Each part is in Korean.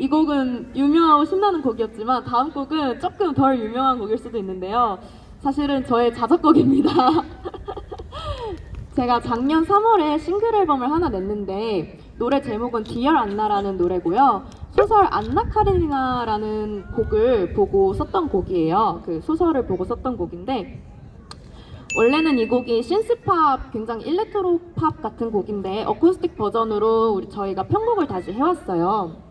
이 곡은 유명하고 신나는 곡이었지만 다음 곡은 조금 덜 유명한 곡일 수도 있는데요. 사실은 저의 자작곡입니다. 제가 작년 3월에 싱글 앨범을 하나 냈는데 노래 제목은 Dear 안나라는 노래고요. 소설 안나 카레니나라는 곡을 보고 썼던 곡이에요. 그 소설을 보고 썼던 곡인데 원래는 이 곡이 신스팝 굉장히 일렉트로 팝 같은 곡인데 어쿠스틱 버전으로 우리 저희가 편곡을 다시 해왔어요.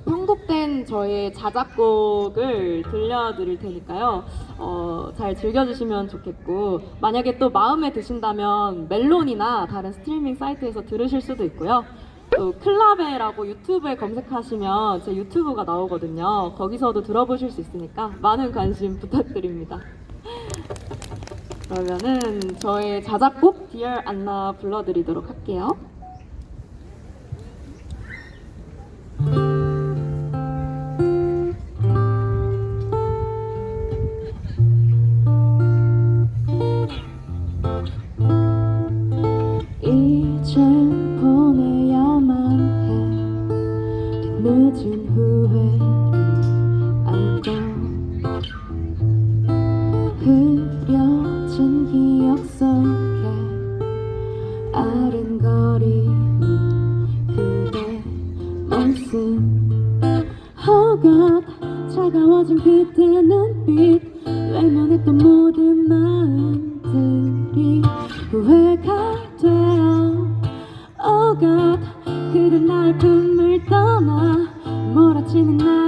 편곡된 저의 자작곡을 들려드릴 테니까요. 어, 잘 즐겨주시면 좋겠고 만약에 또 마음에 드신다면 멜론이나 다른 스트리밍 사이트에서 들으실 수도 있고요. 또 클라베라고 유튜브에 검색하시면 제 유튜브가 나오거든요. 거기서도 들어보실 수 있으니까 많은 관심 부탁드립니다. 그러면은 저의 자작곡 Dear 안나 불러드리도록 할게요. 이제 보내야만 해. 늦은 후회를 안고 흐려진 기억 속에 아른거리는 그대 모습 허겁 차가워진 그대 눈빛 외면했던 모든 마음 God 그대 나의 품을 떠나 몰아치는 나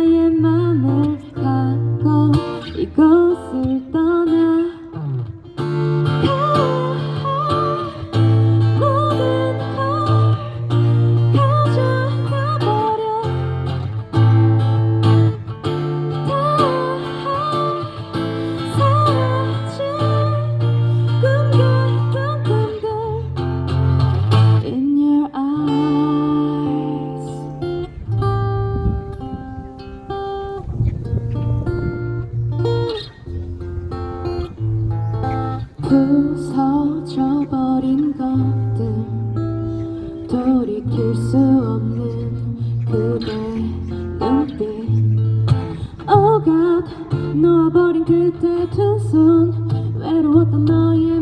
부서져 버린 것들 돌이킬 수 없는 그대 눈빛. Oh God 놓아버린 그대 두손 외로웠던 너의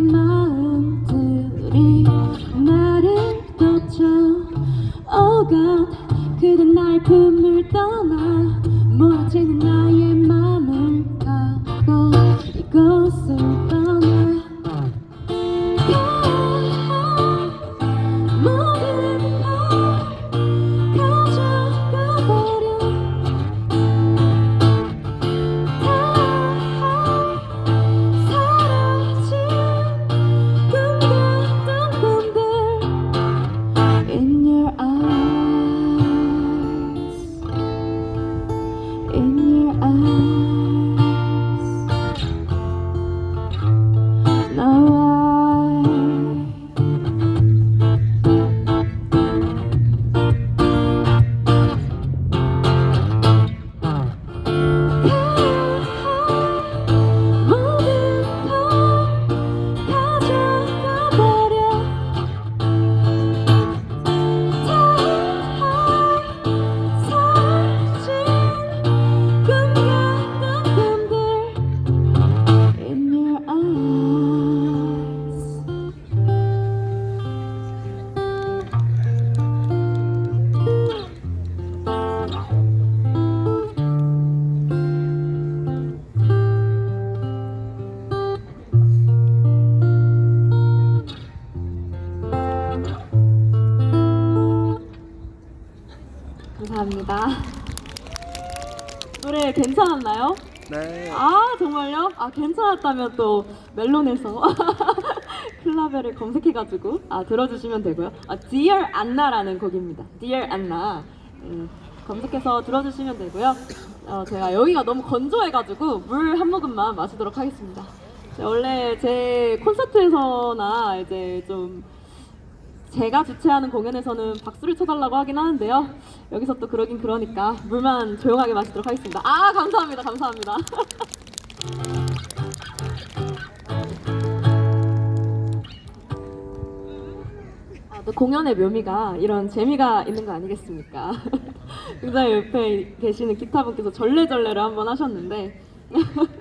Oh God 그대 나의 품을 떠나 몰아치는 나의 맘을 갖고 이곳을 감사합니다. 노래 괜찮았나요? 네. 아 정말요? 아 괜찮았다면 또 멜론에서 클라베를 검색해가지고 아 들어주시면 되고요. 아 Dear Anna라는 곡입니다. Dear Anna 음, 검색해서 들어주시면 되고요. 어, 제가 여기가 너무 건조해가지고 물 한 모금만 마시도록 하겠습니다. 네, 원래 제 콘서트에서나 이제 좀 제가 주최하는 공연에서는 박수를 쳐달라고 하긴 하는데요. 여기서 또 그러긴 그러니까 물만 조용하게 마시도록 하겠습니다. 아 감사합니다, 감사합니다. 아, 또 공연의 묘미가 이런 재미가 있는 거 아니겠습니까? 굉장히 옆에 계시는 기타분께서 절레절레를 한번 하셨는데